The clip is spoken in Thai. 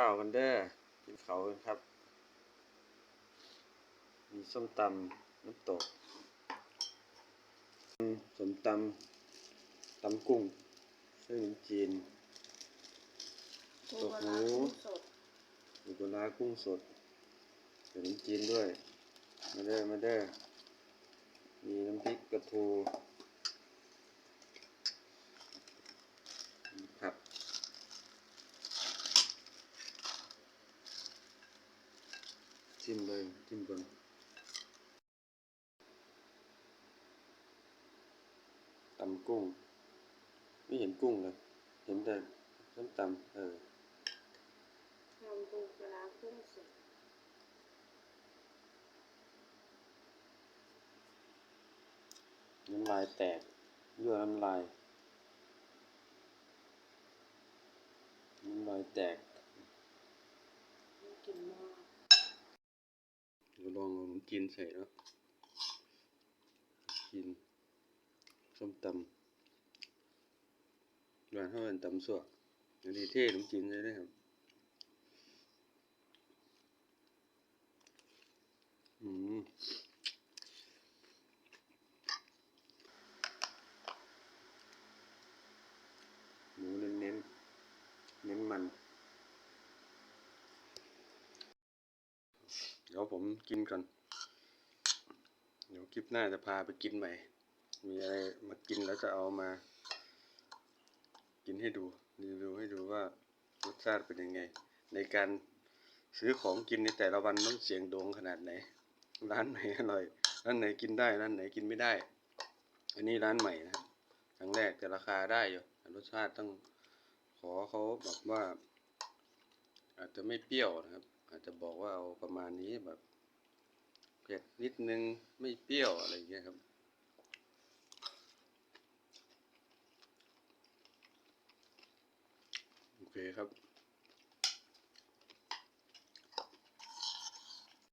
ข้าวกันเด้อกินเขาวกันครับ มีส้มตำน้ำตกสมตำตำกุ้งเส้นขนมจีนปูปลาร้ากุ้งสดมีปลาร้ากุ้งสดขนมจีนด้วย มาเด้อมาเด้อมีน้ำพริกกระทูมีผัก จิ้มเลยจิ้มก่อนตำกุ้ง ไม่เห็นกุ้งเลย เห็นแต่ส้มตำเออทำปูปลาร้ากุ้งสดน้ำลายแตกยั่วน้ำลายน้ำลายแตก น่ากินมาก เดี๋ยวลองเอาขนมจีนใส่แล้วกินส้มตำร้านเขาเป็นตำสั่วอันนี้เท่ขนมจีนเลยนะครับอืมหมูเน้นเน้นเน้นมัน เดี๋ยวผมกินก่อน คลิปหน้าจะพาไปกินใหม่ มีอะไรมากินแล้วจะเอามา กินให้ดูรีวิวให้ดูว่ารสชาติเป็นยังไง ในการซื้อของกินในแต่ละวันต้องเสียงโดงขนาดไหน ร้านไหนอร่อย ร้านไหนกินได้ ร้านไหนกินไม่ได้ อันนี้ร้านใหม่นะครั้งแรกแต่ราคาได้อยู่รสชาติต้องขอเขาแบบว่า อาจจะไม่เปรี้ยวนะครับ อาจจะบอกว่าเอาประมาณนี้แบบ เผ็ดนิดนึงไม่เปรี้ยวอะไรอย่างเงี้ยครับโอเคครับ